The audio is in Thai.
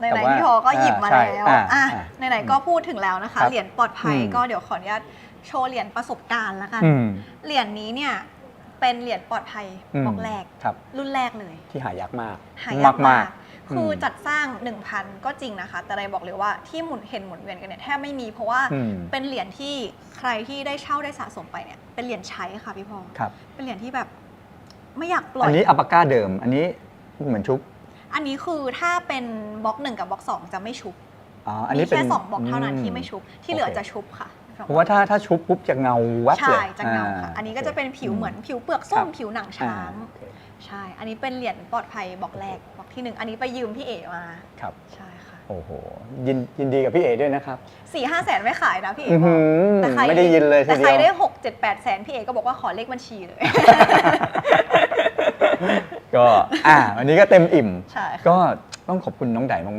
ในแต่ไหนว่าๆพี่พอก็หยิบมาใช่แล้วอ่าอะอ่าในไหนๆก็พูดถึงแล้วนะคะครับเหรียญปลอดภัยอืมก็เดี๋ยวขออนุญาตโชว์เหรียญประสบการณ์แล้วกันอืมเหรียญนี้เนี่ยเป็นเหรียญปลอดภัยอืมบล็อกแรกครับรุ่นแรกเลย ที่หายากมาก หายากมากอืมคือจัดสร้าง 1,000 ก็จริงนะคะ แต่ไรบอกเลยว่าที่หมุนเห็นหมุนเวียนกันเนี่ยแทบไม่มีเพราะว่าอืมเป็นเหรียญที่ใครที่ได้เช่าได้สะสมไปเนี่ยเป็นเหรียญใช้ค่ะพี่พอครับเป็นเหรียญที่แบบไม่อยากปล่ออัยนนี้อัปปาก้าเดิม อันนี้เหมือนชุบ อันนี้คือถ้าเป็นบล็อกหนึ่งกับบล็อกสองจะไม่ชุบอ๋ออันมีนี้เป็นแค่สองบล็อกเท่านั้นที่ไม่ชุบที่เหลือโอเคจะชุบค่ะเพราะว่าถ้าถ้าชุบปุ๊บจะเงาวับเลยใช่จะเงาค่ะอันนี้ก็จะเป็นผิวโคเหมือนผิวเปลือกส้มครับผิวหนังอ่าช้างโอเคใช่ อันนี้เป็นเหรียญปลอดภัยบล็อกแรกบล็อกที่หนึ่งอันนี้ไปยืมพี่เอ๋มาครับใช่ค่ะโอ้โหยินยินดีกับพี่เอด้วยนะครับสี่ห้าแสนไม่ขายนะพี่เอ๋อื้อหือแต่ใครไม่ได้ยินเลยทีแต่เดีใครยวได้หกเจ็ดแปดแสนพี่เอ๋ก็บอกว่าขอเลขบัญชีเลย ก็อ่าวันนี้ก็เต็มอิ่ม ใช่ค่ะ ก็ต้องขอบคุณน้องไดมากๆ